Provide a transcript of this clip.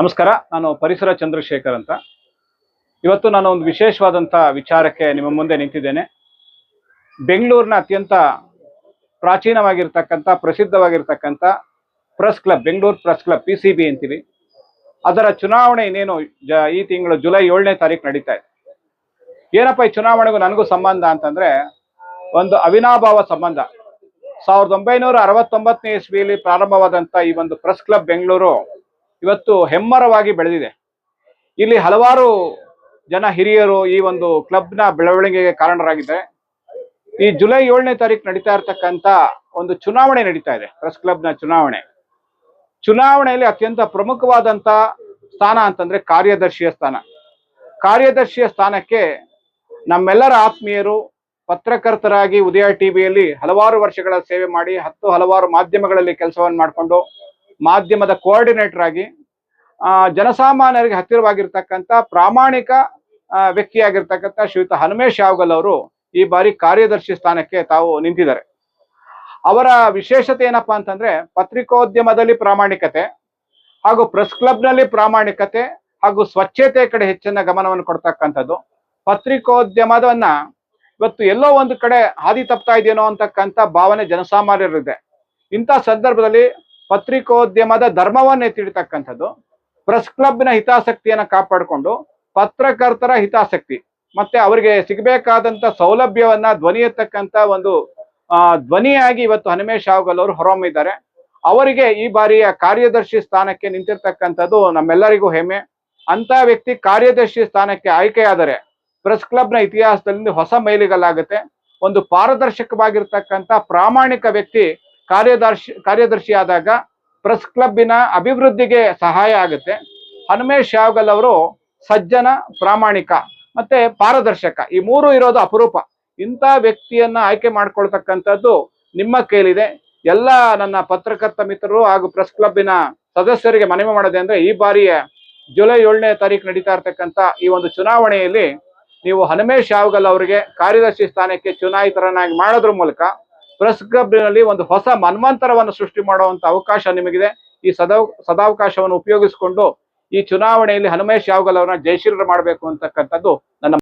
ನಮಸ್ಕಾರ, ನಾನು ಪರಿಸರ ಚಂದ್ರಶೇಖರ್ ಅಂತ. ಇವತ್ತು ನಾನು ಒಂದು ವಿಶೇಷವಾದಂಥ ವಿಚಾರಕ್ಕೆ ನಿಮ್ಮ ಮುಂದೆ ನಿಂತಿದ್ದೇನೆ. ಬೆಂಗಳೂರಿನ ಅತ್ಯಂತ ಪ್ರಾಚೀನವಾಗಿರ್ತಕ್ಕಂಥ, ಪ್ರಸಿದ್ಧವಾಗಿರ್ತಕ್ಕಂಥ press club, Bengaluru press club P C B ಅಂತೀವಿ. ಅದರ ಚುನಾವಣೆ ಇನ್ನೇನು ಜ, ಈ ತಿಂಗಳು ಜುಲೈ ಏಳನೇ ತಾರೀಕು ನಡೀತಾ ಇದೆ. ಏನಪ್ಪ ಈ ಚುನಾವಣೆಗೂ ನನಗೂ ಸಂಬಂಧ ಅಂತಂದ್ರೆ, ಒಂದು ಅವಿನಾಭಾವ ಸಂಬಂಧ. ಸಾವಿರದ ಒಂಬೈನೂರ ಅರವತ್ತೊಂಬತ್ತನೇ ಇಸ್ವಿಯಲ್ಲಿ ಪ್ರಾರಂಭವಾದಂಥ ಈ ಒಂದು ಪ್ರೆಸ್ ಕ್ಲಬ್ ಬೆಂಗಳೂರು ಇವತ್ತು ಹೆಮ್ಮರವಾಗಿ ಬೆಳೆದಿದೆ. ಇಲ್ಲಿ ಹಲವಾರು ಜನ ಹಿರಿಯರು ಈ ಒಂದು ಕ್ಲಬ್ನ ಬೆಳವಣಿಗೆಗೆ ಕಾರಣರಾಗಿದ್ದಾರೆ. ಈ ಜುಲೈ ಏಳನೇ ತಾರೀಕು ನಡೀತಾ ಇರತಕ್ಕಂತ ಒಂದು ಚುನಾವಣೆ ನಡೀತಾ ಇದೆ, ಪ್ರೆಸ್ ಕ್ಲಬ್ನ ಚುನಾವಣೆ. ಚುನಾವಣೆಯಲ್ಲಿ ಅತ್ಯಂತ ಪ್ರಮುಖವಾದಂತ ಸ್ಥಾನ ಅಂತಂದ್ರೆ ಕಾರ್ಯದರ್ಶಿಯ ಸ್ಥಾನ. ಕಾರ್ಯದರ್ಶಿಯ ಸ್ಥಾನಕ್ಕೆ ನಮ್ಮೆಲ್ಲರ ಆತ್ಮೀಯರು, ಪತ್ರಕರ್ತರಾಗಿ ಉದಯ ಟಿವಿಯಲ್ಲಿ ಹಲವಾರು ವರ್ಷಗಳ ಸೇವೆ ಮಾಡಿ, ಹತ್ತು ಹಲವಾರು ಮಾಧ್ಯಮಗಳಲ್ಲಿ ಕೆಲಸವನ್ನು ಮಾಡಿಕೊಂಡು ಮಾಧ್ಯಮದ ಕೋಆರ್ಡಿನೇಟರ್ ಆಗಿ ಜನಸಾಮಾನ್ಯರಿಗೆ ಹತ್ತಿರವಾಗಿರ್ತಕ್ಕಂಥ ಪ್ರಾಮಾಣಿಕ ವ್ಯಕ್ತಿಯಾಗಿರ್ತಕ್ಕಂಥ ಶ್ರೀಯುತ ಹನುಮೇಶ್ ಯಾವಗಲ್ ಅವರು ಈ ಬಾರಿ ಕಾರ್ಯದರ್ಶಿ ಸ್ಥಾನಕ್ಕೆ ತಾವು ನಿಂತಿದ್ದಾರೆ. ಅವರ ವಿಶೇಷತೆ ಏನಪ್ಪಾ ಅಂತಂದ್ರೆ ಪತ್ರಿಕೋದ್ಯಮದಲ್ಲಿ ಪ್ರಾಮಾಣಿಕತೆ ಹಾಗೂ ಪ್ರೆಸ್ ಕ್ಲಬ್ನಲ್ಲಿ ಪ್ರಾಮಾಣಿಕತೆ ಹಾಗೂ ಸ್ವಚ್ಛತೆ ಕಡೆ ಹೆಚ್ಚಿನ ಗಮನವನ್ನು ಕೊಡ್ತಕ್ಕಂಥದ್ದು. ಪತ್ರಿಕೋದ್ಯಮದನ್ನ ಇವತ್ತು ಎಲ್ಲೋ ಒಂದು ಕಡೆ ಹಾದಿ ತಪ್ತಾ ಇದೆಯೇನೋ ಅಂತಕ್ಕಂಥ ಭಾವನೆ ಜನಸಾಮಾನ್ಯರಿದೆ ಇಂಥ ಸಂದರ್ಭದಲ್ಲಿ ಪತ್ರಿಕೋದ್ಯಮದ ಧರ್ಮವನ್ನೇ ಎತ್ತಿಡ್ತಕ್ಕಂಥದ್ದು ಪ್ರೆಸ್ ಕ್ಲಬ್ನ ಹಿತಾಸಕ್ತಿಯನ್ನ ಕಾಪಾಡಿಕೊಂಡು ಪತ್ರಕರ್ತರ ಹಿತಾಸಕ್ತಿ, ಮತ್ತೆ ಅವರಿಗೆ ಸಿಗಬೇಕಾದಂತ ಸೌಲಭ್ಯವನ್ನ ಧ್ವನಿ ಎತ್ತಕ್ಕಂತ ಒಂದು ಧ್ವನಿಯಾಗಿ ಇವತ್ತು ಹನುಮೇಶ್ ಶಾವ್ಗಲ್ ಅವರು ಹೊರಹೊಮ್ಮಿದ್ದಾರೆ. ಅವರಿಗೆ ಈ ಬಾರಿಯ ಕಾರ್ಯದರ್ಶಿ ಸ್ಥಾನಕ್ಕೆ ನಿಂತಿರ್ತಕ್ಕಂಥದ್ದು ನಮ್ಮೆಲ್ಲರಿಗೂ ಹೆಮ್ಮೆ. ಅಂತ ವ್ಯಕ್ತಿ ಕಾರ್ಯದರ್ಶಿ ಸ್ಥಾನಕ್ಕೆ ಆಯ್ಕೆಯಾದರೆ ಪ್ರೆಸ್ ಕ್ಲಬ್ನ ಇತಿಹಾಸದಲ್ಲಿ ಹೊಸ ಮೈಲಿಗಲ್ಲಾಗುತ್ತೆ. ಒಂದು ಪಾರದರ್ಶಕವಾಗಿರ್ತಕ್ಕಂಥ ಪ್ರಾಮಾಣಿಕ ವ್ಯಕ್ತಿ ಕಾರ್ಯದರ್ಶಿ ಕಾರ್ಯದರ್ಶಿ ಆದಾಗ ಪ್ರೆಸ್ ಕ್ಲಬ್ಬಿನ ಅಭಿವೃದ್ಧಿಗೆ ಸಹಾಯ ಆಗುತ್ತೆ. ಹನುಮೇಶ್ ಯಾವಗಲ್ ಅವರು ಸಜ್ಜನ, ಪ್ರಾಮಾಣಿಕ ಮತ್ತೆ ಪಾರದರ್ಶಕ. ಈ ಮೂರು ಇರೋದು ಅಪರೂಪ. ಇಂಥ ವ್ಯಕ್ತಿಯನ್ನ ಆಯ್ಕೆ ಮಾಡ್ಕೊಳ್ತಕ್ಕಂಥದ್ದು ನಿಮ್ಮ ಕೈಲಿದೆ. ಎಲ್ಲ ನನ್ನ ಪತ್ರಕರ್ತ ಮಿತ್ರರು ಹಾಗೂ ಪ್ರೆಸ್ ಕ್ಲಬ್ಬಿನ ಸದಸ್ಯರಿಗೆ ಮನವಿ ಮಾಡೋದೆ ಅಂದ್ರೆ ಈ ಬಾರಿಯ ಜುಲೈ ಏಳನೇ ತಾರೀಕು ನಡೀತಾ ಇರ್ತಕ್ಕಂಥ ಈ ಒಂದು ಚುನಾವಣೆಯಲ್ಲಿ ನೀವು ಹನುಮೇಶ್ ಯಾವಗಲ್ ಅವರಿಗೆ ಕಾರ್ಯದರ್ಶಿ ಸ್ಥಾನಕ್ಕೆ ಚುನಾಯಿತರನ್ನಾಗಿ ಮಾಡೋದ್ರ ಮೂಲಕ ಪ್ರೆಸ್ ಕ್ಲಬ್ನಲ್ಲಿ ಒಂದು ಹೊಸ ಮನ್ವಂತರವನ್ನು ಸೃಷ್ಟಿ ಮಾಡುವಂತ ಅವಕಾಶ ನಿಮಗಿದೆ. ಈ ಸದಾವ್ ಸದಾವಕಾಶವನ್ನು ಉಪಯೋಗಿಸಿಕೊಂಡು ಈ ಚುನಾವಣೆಯಲ್ಲಿ ಹನುಮೇಶ್ ಯಾವಗಲ್ ಅವರನ್ನ ಜಯಶೀಲರು ಮಾಡಬೇಕು ಅಂತಕ್ಕಂಥದ್ದು ನನ್ನ